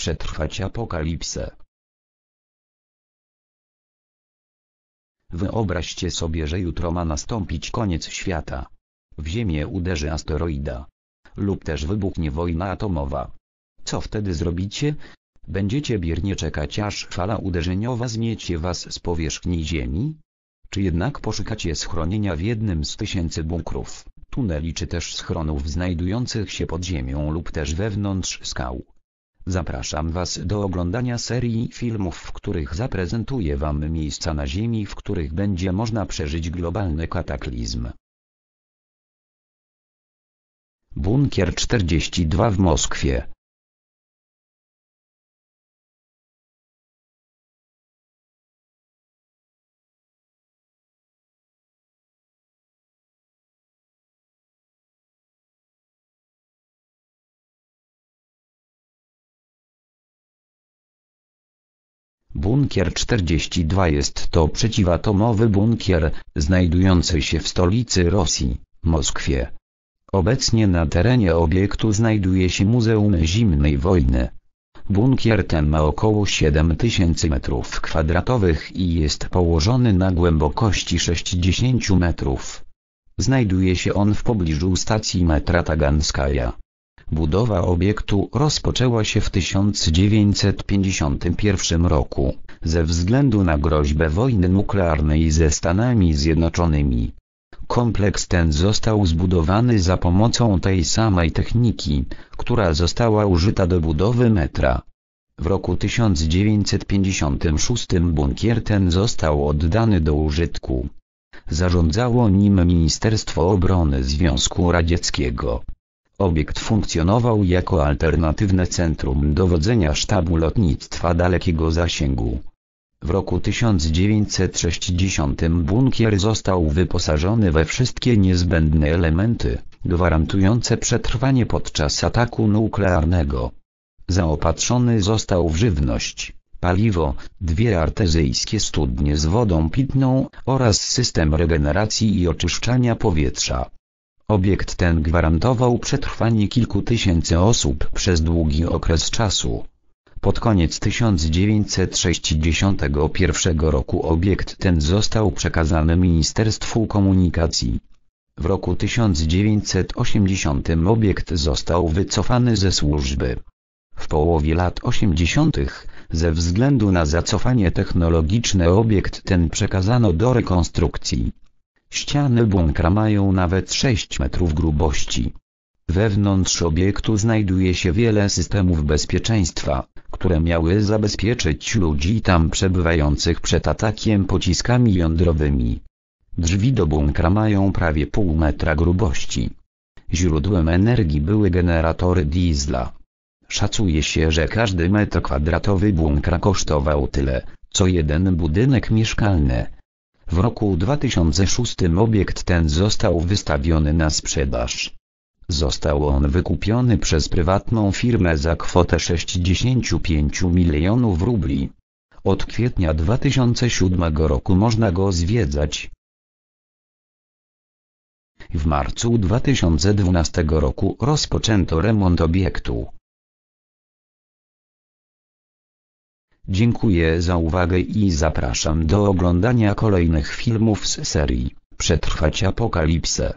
Przetrwać apokalipsę. Wyobraźcie sobie, że jutro ma nastąpić koniec świata. W Ziemię uderzy asteroida. Lub też wybuchnie wojna atomowa. Co wtedy zrobicie? Będziecie biernie czekać aż fala uderzeniowa zmiecie was z powierzchni Ziemi? Czy jednak poszukacie schronienia w jednym z tysięcy bunkrów, tuneli czy też schronów znajdujących się pod ziemią lub też wewnątrz skał? Zapraszam Was do oglądania serii filmów, w których zaprezentuję Wam miejsca na Ziemi, w których będzie można przeżyć globalny kataklizm. Bunkier 42 w Moskwie Bunkier 42 jest to przeciwatomowy bunkier, znajdujący się w stolicy Rosji, Moskwie. Obecnie na terenie obiektu znajduje się Muzeum Zimnej Wojny. Bunkier ten ma około 7000 m2 i jest położony na głębokości 60 metrów. Znajduje się on w pobliżu stacji metra Taganskaja. Budowa obiektu rozpoczęła się w 1951 roku, ze względu na groźbę wojny nuklearnej ze Stanami Zjednoczonymi. Kompleks ten został zbudowany za pomocą tej samej techniki, która została użyta do budowy metra. W roku 1956 bunkier ten został oddany do użytku. Zarządzało nim Ministerstwo Obrony Związku Radzieckiego. Obiekt funkcjonował jako alternatywne centrum dowodzenia sztabu lotnictwa dalekiego zasięgu. W roku 1960 bunkier został wyposażony we wszystkie niezbędne elementy, gwarantujące przetrwanie podczas ataku nuklearnego. Zaopatrzony został w żywność, paliwo, dwie artezyjskie studnie z wodą pitną oraz system regeneracji i oczyszczania powietrza. Obiekt ten gwarantował przetrwanie kilku tysięcy osób przez długi okres czasu. Pod koniec 1961 roku obiekt ten został przekazany Ministerstwu Komunikacji. W roku 1980 obiekt został wycofany ze służby. W połowie lat 80. ze względu na zacofanie technologiczne obiekt ten przekazano do rekonstrukcji. Ściany bunkra mają nawet 6 metrów grubości. Wewnątrz obiektu znajduje się wiele systemów bezpieczeństwa, które miały zabezpieczyć ludzi tam przebywających przed atakiem pociskami jądrowymi. Drzwi do bunkra mają prawie pół metra grubości. Źródłem energii były generatory diesla. Szacuje się, że każdy metr kwadratowy bunkra kosztował tyle, co jeden budynek mieszkalny. W roku 2006 obiekt ten został wystawiony na sprzedaż. Został on wykupiony przez prywatną firmę za kwotę 65 milionów rubli. Od kwietnia 2007 roku można go zwiedzać. W marcu 2012 roku rozpoczęto remont obiektu. Dziękuję za uwagę i zapraszam do oglądania kolejnych filmów z serii Przetrwać apokalipsę.